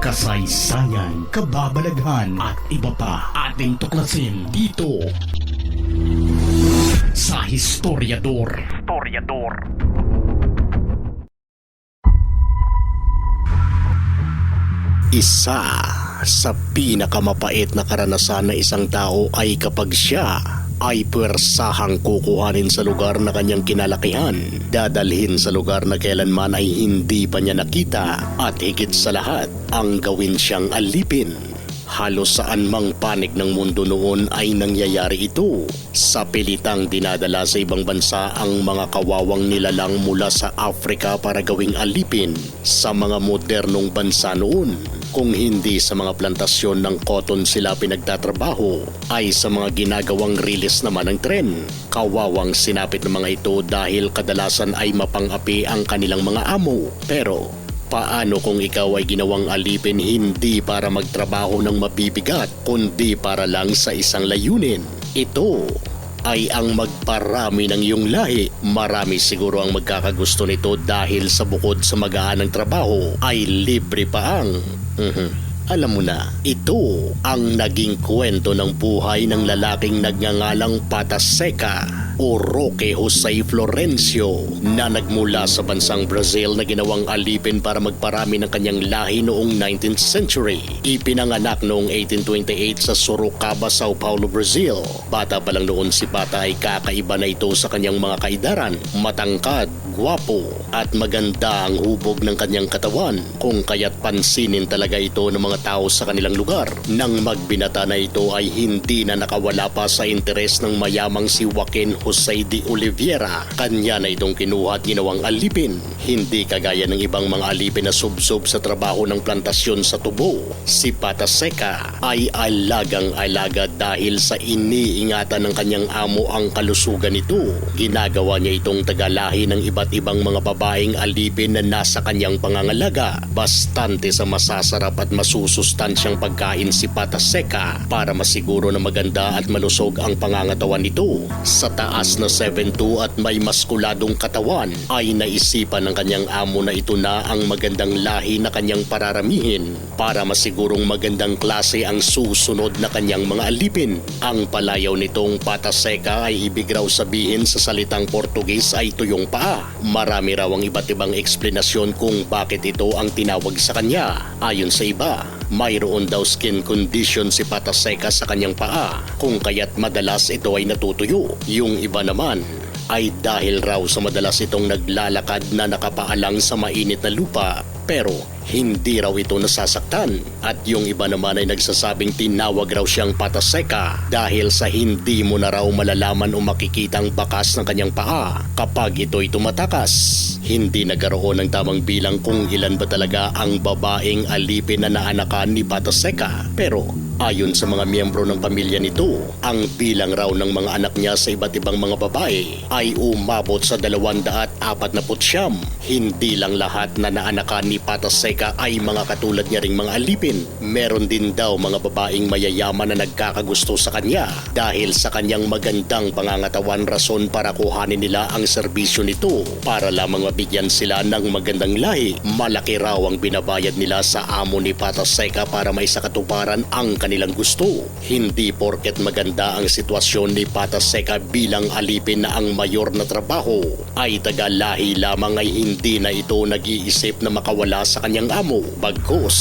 kasaysayan, kababalaghan at iba pa ating tuklasin dito sa Historiador. Historiador. Isa sa pinakamapait na karanasan ng isang tao ay kapag siya ay puwersahang kukuhanin sa lugar na kanyang kinalakihan, dadalhin sa lugar na kailanman ay hindi pa niya nakita at higit sa lahat ang gawin siyang alipin. Halos saan mang panig ng mundo noon ay nangyayari ito. Sa pilitang dinadala sa ibang bansa ang mga kawawang nilalang mula sa Afrika para gawing alipin sa mga modernong bansa noon. Kung hindi sa mga plantasyon ng cotton sila pinagtatrabaho, ay sa mga ginagawang rilis naman ng tren. Kawawang sinapit ng mga ito dahil kadalasan ay mapangapi ang kanilang mga amo. Pero Paano kung ikaw ay ginawang alipin hindi para magtrabaho ng mabibigat, kundi para lang sa isang layunin? Ito ay ang magparami ng iyong lahi. Marami siguro ang magkakagusto nito dahil sa bukod sa magaan ng trabaho ay libre pa ang... Mhm. Alam mo na, ito ang naging kwento ng buhay ng lalaking nagngangalang Pataseka o Roque Jose Florencio na nagmula sa bansang Brazil na ginawang alipin para magparami ng kanyang lahi noong 19th century. Ipinanganak noong 1828 sa Sorocaba, Sao Paulo, Brazil. Bata pa lang noon si Pata ay kakaiba na ito sa kanyang mga kaidaran. Matangkad, gwapo at maganda ang hubog ng kanyang katawan kung kaya't pansinin talaga ito ng mga tao sa kanilang lugar. Nang magbinata na ito ay hindi na nakawala pa sa interes ng mayamang si Joaquin Jose de Oliveira. Kanya na itong kinuha at ginawang alipin. Hindi kagaya ng ibang mga alipin na subsob sa trabaho ng plantasyon sa tubo. Si Pataseka ay alagang-alaga dahil sa iniingatan ng kanyang amo ang kalusugan nito. Ginagawa niya itong tagalahi ng iba't ibang mga babaeng alipin na nasa kanyang pangangalaga. Bastante sa masasarap at masusustansyang pagkain si Pataseka para masiguro na maganda at malusog ang pangangatawan nito. Sa taas na 7'2 at may maskuladong katawan ay naisipan ng kanyang amo na ito na ang magandang lahi na kanyang pararamihin para masigurong magandang klase ang susunod na kanyang mga alipin. Ang palayaw nitong Pataseka ay ibig raw sabihin sa salitang Portugis ay tuyong paa. Marami raw ang iba't ibang eksplenasyon kung bakit ito ang tinawag sa kanya. Ayon sa iba, mayroon daw skin condition si Pataseka sa kanyang paa kung kaya't madalas ito ay natutuyo. Yung iba naman ay dahil raw sa madalas itong naglalakad na nakapaalang sa mainit na lupa pero hindi raw ito nasasaktan at yung iba naman ay nagsasabing tinawag raw siyang pataseka dahil sa hindi mo na raw malalaman o makikitang bakas ng kanyang paa kapag ito'y tumatakas. Hindi nagkaroon ng tamang bilang kung ilan ba talaga ang babaeng alipin na naanakan ni Pataseka pero Ayon sa mga miyembro ng pamilya nito, ang bilang raw ng mga anak niya sa iba't ibang mga babae ay umabot sa 249. Hindi lang lahat na naanakan ni Pataseka ay mga katulad niya ring mga alipin. Meron din daw mga babaeng mayayaman na nagkakagusto sa kanya dahil sa kanyang magandang pangangatawan rason para kuhanin nila ang serbisyo nito para lamang mabigyan sila ng magandang lahi. Malaki raw ang binabayad nila sa amo ni Pataseka para may sakatuparan ang kanilang gusto. Hindi porket maganda ang sitwasyon ni Pataseka bilang alipin na ang mayor na trabaho ay taga-lahi lamang ay hindi na ito nag-iisip na makawala sa kanyang amo. Bagkus,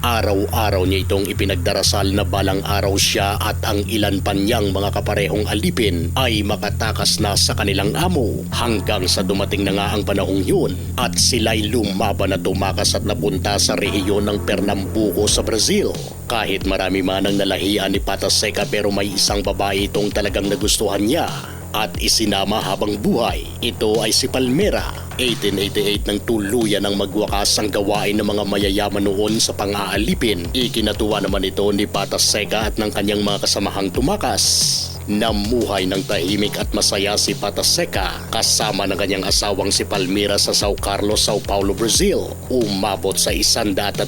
araw-araw niya itong ipinagdarasal na balang araw siya at ang ilan pa niyang mga kaparehong alipin ay makatakas na sa kanilang amo hanggang sa dumating na nga ang panahong yun at sila'y lumaban na tumakas at napunta sa rehiyon ng Pernambuco sa Brazil. Kahit marami man ang nalahian ni Pataseka pero may isang babae itong talagang nagustuhan niya at isinama habang buhay. Ito ay si Palmera. 1888 nang tuluyan ng magwakas ang gawain ng mga mayayaman noon sa pang-aalipin. Ikinatuwa naman ito ni Patas Seka at ng kanyang mga kasamahang tumakas. Namuhay ng tahimik at masaya si Pataseka kasama ng kanyang asawang si Palmira sa Sao Carlos, Sao Paulo, Brazil. Umabot sa 130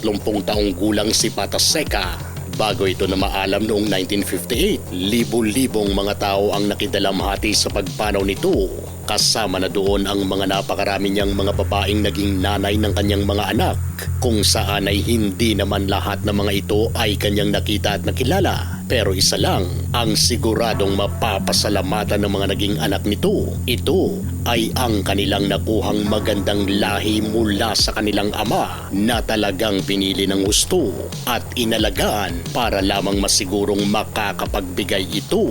taong gulang si Pataseka Bago ito na maalam noong 1958, libo-libong mga tao ang nakidalamhati sa pagpanaw nito. Kasama na doon ang mga napakarami niyang mga babaeng naging nanay ng kanyang mga anak, kung saan ay hindi naman lahat ng mga ito ay kanyang nakita at nakilala. Pero isa lang ang siguradong mapapasalamatan ng mga naging anak nito. Ito ay ang kanilang nakuhang magandang lahi mula sa kanilang ama na talagang pinili ng gusto at inalagaan para lamang masigurong makakapagbigay ito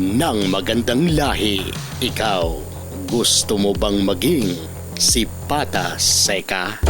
ng magandang lahi. Ikaw, gusto mo bang maging si Pata Seka?